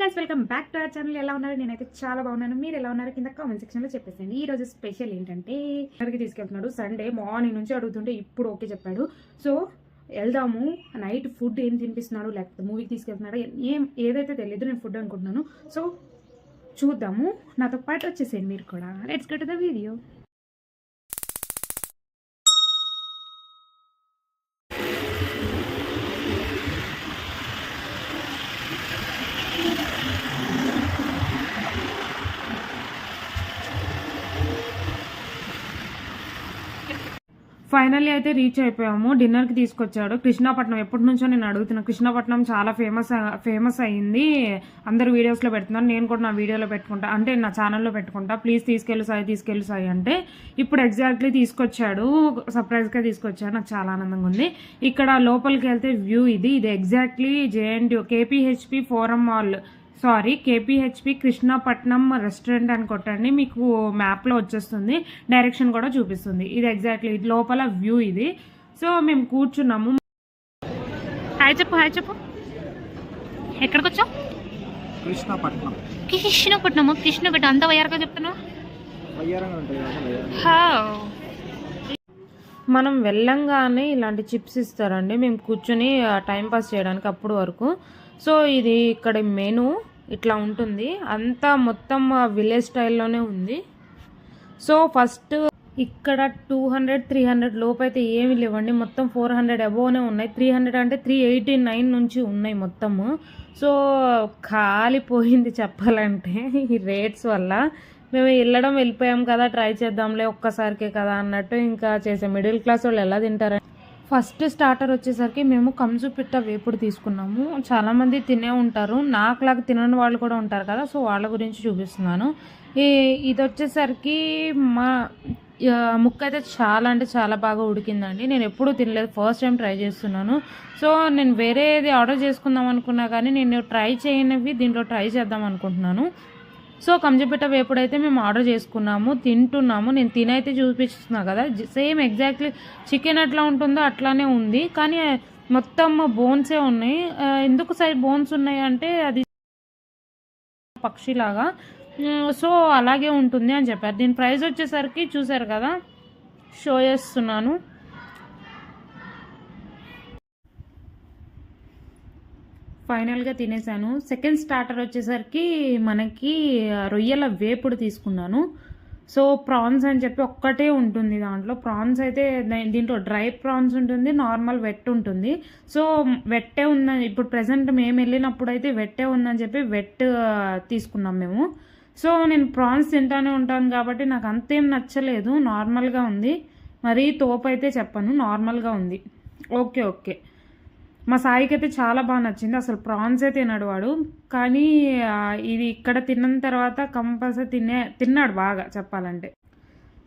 Guys welcome back to our channel ఎలా ఉన్నారు? నేనైతే చాలా బాగున్నాను. మీరు ఎలా ఉన్నారు? కింద కామెంట్ సెక్షన్లో ఈ రోజు స్పెషల్ ఏంటంటే ఎక్కడికి తీసుకెళ్తున్నాడు. సండే మార్నింగ్ నుంచి అడుగుతుంటే ఇప్పుడు ఓకే చెప్పాడు. సో వెళ్దాము. నైట్ ఫుడ్ ఏం తినిపిస్తున్నాడు? లేకపోతే మూవీకి తీసుకెళ్తున్నాడు? ఏం ఏదైతే తెలియదు నేను ఫుడ్ అనుకుంటున్నాను. సో చూద్దాము. నాతో పాటు వచ్చేసేయండి మీరు కూడా. Let's get the video finally అయితే రీచ్ అయిపోయాము. డిన్నర్కి తీసుకొచ్చాడు. కృష్ణాపట్నం ఎప్పటి నుంచో నేను అడుగుతున్నా. కృష్ణాపట్నం చాలా ఫేమస్ ఫేమస్ అయ్యింది. అందరు వీడియోస్లో పెడుతున్నారు. నేను కూడా నా వీడియోలో పెట్టుకుంటా. అంటే నా ఛానల్లో పెట్టుకుంటా. ప్లీజ్ తీసుకెళ్ళు సాయి తీసుకెళ్ళు సాయి అంటే ఇప్పుడు ఎగ్జాక్ట్లీ తీసుకొచ్చాడు. సర్ప్రైజ్గా తీసుకొచ్చాడు. నాకు చాలా ఆనందంగా ఉంది. ఇక్కడ లోపలికి వెళ్తే వ్యూ ఇది. ఇది exactly JNT KPHB forum mall sorry KPHB Krishnapatnam restaurant అని కొట్టండి మీకు మ్యాప్లో వచ్చేస్తుంది డైరెక్షన్ కూడా చూపిస్తుంది. ఇది ఎగ్జాక్ట్లీ లోపల వ్యూ ఇది. సో మేము కూర్చున్నాము. హాయ్ చెప్పు హాయ్ చెప్పు. ఎక్కడికి వచ్చావు కృష్ణపట్నం. కృష్ణపట్నము? కృష్ణపట్నం అంత వయ్యారుగా చెప్తున్నావు. మనం వెళ్ళంగానే ఇలాంటి చిప్స్ ఇస్తారండి. మేము కూర్చొని టైం పాస్ చేయడానికి అప్పుడు వరకు. సో ఇది ఇక్కడ మెను. ఇట్లా ఉంటుంది. అంతా మొత్తం విలేజ్ స్టైల్లోనే ఉంది. సో ఫస్ట్ ఇక్కడ టూ హండ్రెడ్ త్రీ హండ్రెడ్ లోపు అయితే ఏమి లేవండి. మొత్తం ఫోర్ హండ్రెడ్ అబోవ్నే ఉన్నాయి. త్రీ హండ్రెడ్ అంటే త్రీ ఎయిటీ నైన్ నుంచి ఉన్నాయి మొత్తము. సో కాలిపోయింది చెప్పాలంటే ఈ రేట్స్ వల్ల. మేము వెళ్ళడం వెళ్ళిపోయాం కదా ట్రై చేద్దాంలే ఒక్కసారికే కదా అన్నట్టు ఇంకా చేసాం మిడిల్ క్లాస్ వాళ్ళు ఎలా తింటారని ఫస్ట్ స్టార్టర్ వచ్చేసరికి మేము కంజు పిట్ట వేపుడు తీసుకున్నాము. చాలామంది తినే ఉంటారు. నాకులాగా తినని వాళ్ళు కూడా ఉంటారు కదా సో వాళ్ళ గురించి చూపిస్తున్నాను. ఈ ఇది వచ్చేసరికి మా ముక్క అయితే చాలా అంటే చాలా బాగా ఉడికిందండి. నేను ఎప్పుడూ తినలేదు. ఫస్ట్ టైం ట్రై చేస్తున్నాను. సో నేను వేరేది ఆర్డర్ చేసుకుందాం అనుకున్నా కానీ నేను ట్రై చేయనివి దీంట్లో ట్రై చేద్దాం అనుకుంటున్నాను. సో కంజపిట్ట వేపుడు అయితే మేము ఆర్డర్ చేసుకున్నాము తింటున్నాము. నేను తినైతే చూపిస్తున్నా కదా సేమ్ ఎగ్జాక్ట్లీ చికెన్ ఎట్లా ఉంటుందో అట్లానే ఉంది. కానీ మొత్తం బోన్సే ఉన్నాయి. ఎందుకు సైడ్ బోన్స్ ఉన్నాయి అంటే అది పక్షిలాగా. సో అలాగే ఉంటుంది అని చెప్పారు. దీని ప్రైస్ వచ్చేసరికి చూసారు కదా షో చేస్తున్నాను. ఫైనల్గా తినేసాను. సెకండ్ స్టార్టర్ వచ్చేసరికి మనకి రొయ్యల వేపుడు తీసుకున్నాను. సో ప్రాన్స్ అని చెప్పి ఒక్కటే ఉంటుంది దాంట్లో. ప్రాన్స్ అయితే దీంట్లో డ్రై ప్రాన్స్ ఉంటుంది నార్మల్ వెట్ ఉంటుంది. సో వెట్టే ఉందని ఇప్పుడు ప్రజెంట్ మేము వెళ్ళినప్పుడు అయితే వెట్టే ఉందని చెప్పి వెట్ తీసుకున్నాం మేము. సో నేను ప్రాన్స్ తింటానే ఉంటాను కాబట్టి నాకు అంతేం నచ్చలేదు. నార్మల్గా ఉంది. మరీ తోపు అయితే చెప్పను. నార్మల్గా ఉంది. Okay okay. మా సాయికి అయితే చాలా బాగా నచ్చింది. అసలు ప్రాన్సే తిన్నాడు వాడు. కానీ ఇది ఇక్కడ తిన్న తర్వాత కంపల్సరీ తినే తిన్నాడు బాగా చెప్పాలంటే.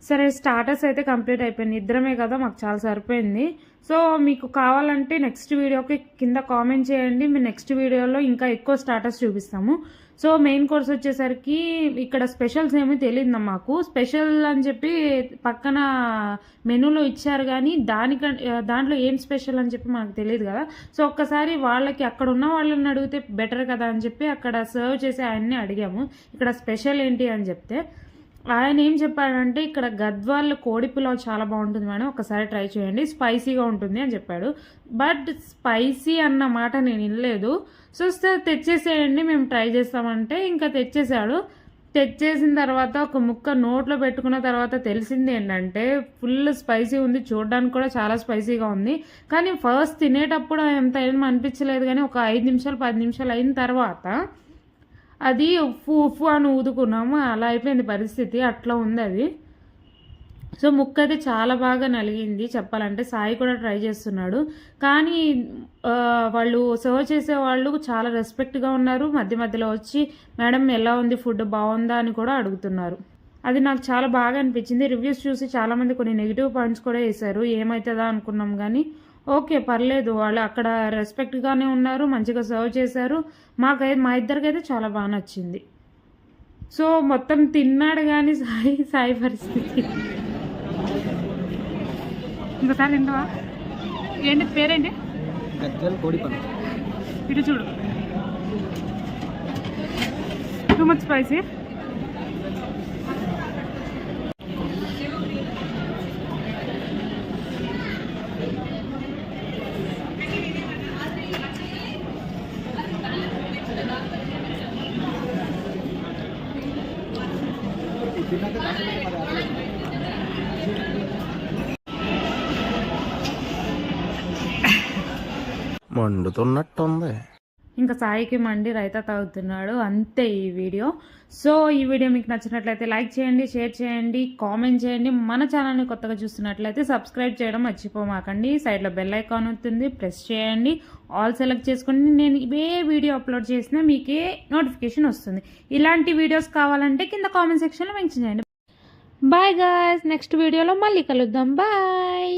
సరే స్టార్టర్స్ అయితే కంప్లీట్ అయిపోయింది. ఇద్దరమే కదా మాకు చాలా సరిపోయింది. సో మీకు కావాలంటే నెక్స్ట్ వీడియోకి కింద కామెంట్ చేయండి. మేము నెక్స్ట్ వీడియోలో ఇంకా ఎక్కువ స్టార్టర్స్ చూపిస్తాము. సో మెయిన్ కోర్స్ వచ్చేసరికి ఇక్కడ స్పెషల్స్ ఏమీ తెలియదు మాకు. స్పెషల్ అని చెప్పి పక్కన మెనూలో ఇచ్చారు కానీ దానికంటే దాంట్లో ఏం స్పెషల్ అని చెప్పి మనకు తెలియదు కదా. సో ఒక్కసారి వాళ్ళకి అక్కడ ఉన్న వాళ్ళని అడిగితే బెటర్ కదా అని చెప్పి అక్కడ సర్వ్ చేసి ఆయన్ని అడిగాము. ఇక్కడ స్పెషల్ ఏంటి అని చెప్తే ఆయన ఏం చెప్పాడంటే ఇక్కడ గద్వాల్ కోడి పులావ్ చాలా బాగుంటుంది మేడం ఒకసారి ట్రై చేయండి స్పైసీగా ఉంటుంది అని చెప్పాడు. బట్ స్పైసీ అన్న మాట నేను ఇనలేదు సో సార్ తెచ్చేసేయండి మేము ట్రై చేస్తామంటే ఇంకా తెచ్చేసాడు తెచ్చేసిన తర్వాత ఒక ముక్క నోట్లో పెట్టుకున్న తర్వాత తెలిసింది ఏంటంటే ఫుల్ స్పైసీ ఉంది చూడడానికి కూడా చాలా స్పైసీగా ఉంది. కానీ ఫస్ట్ తినేటప్పుడు ఎంత ఏం అనిపించలేదు కానీ ఒక ఐదు నిమిషాలు పది నిమిషాలు అయిన తర్వాత అది ఉఫ్ఫు ఉఫ్ఫు అని ఊదుకున్నాము. అలా అయిపోయింది పరిస్థితి. అట్లా ఉంది అది. సో ముక్క అయితే చాలా బాగా నలిగింది చెప్పాలంటే. సాయి కూడా ట్రై చేస్తున్నాడు. కానీ వాళ్ళు సర్వ్ చేసే వాళ్ళు చాలా రెస్పెక్ట్గా ఉన్నారు. మధ్య మధ్యలో వచ్చి మేడం ఎలా ఉంది? ఫుడ్ బాగుందా? అని కూడా అడుగుతున్నారు. అది నాకు చాలా బాగా అనిపించింది. రివ్యూస్ చూసి చాలామంది కొన్ని నెగిటివ్ పాయింట్స్ కూడా వేశారు. ఏమవుతుందా అనుకున్నాం కానీ ఓకే పర్లేదు. వాళ్ళు అక్కడ రెస్పెక్ట్గానే ఉన్నారు మంచిగా సర్వ్ చేశారు. మాకైతే మా ఇద్దరికైతే చాలా బాగా నచ్చింది. సో మొత్తం తిన్నాడు కానీ సాయి సాయి పరిస్థితి. ఇంకోసారి తింటావా ఏంటి పేరేంటి? ఇటు చూడు. టూ మచ్ స్పైసీ మండుతున్నట్టుంది. ఇంకా సాయికి మండి రైతా తాగుతున్నాడు. అంతే ఈ వీడియో. సో ఈ వీడియో మీకు నచ్చినట్లయితే లైక్ చేయండి షేర్ చేయండి కామెంట్ చేయండి. మన ఛానల్ని కొత్తగా చూస్తున్నట్లయితే సబ్స్క్రైబ్ చేయడం మర్చిపోమాకండి. సైడ్లో బెల్ ఐకాన్ ఉంటుంది ప్రెస్ చేయండి. ఆల్ సెలెక్ట్ చేసుకోండి నేను ఏ వీడియో అప్లోడ్ చేసినా మీకే నోటిఫికేషన్ వస్తుంది. ఇలాంటి వీడియోస్ కావాలంటే కింద కామెంట్ సెక్షన్లో మెన్షన్ చేయండి. బాయ్ గాయస్ నెక్స్ట్ వీడియోలో మళ్ళీ కలుద్దాం. బాయ్.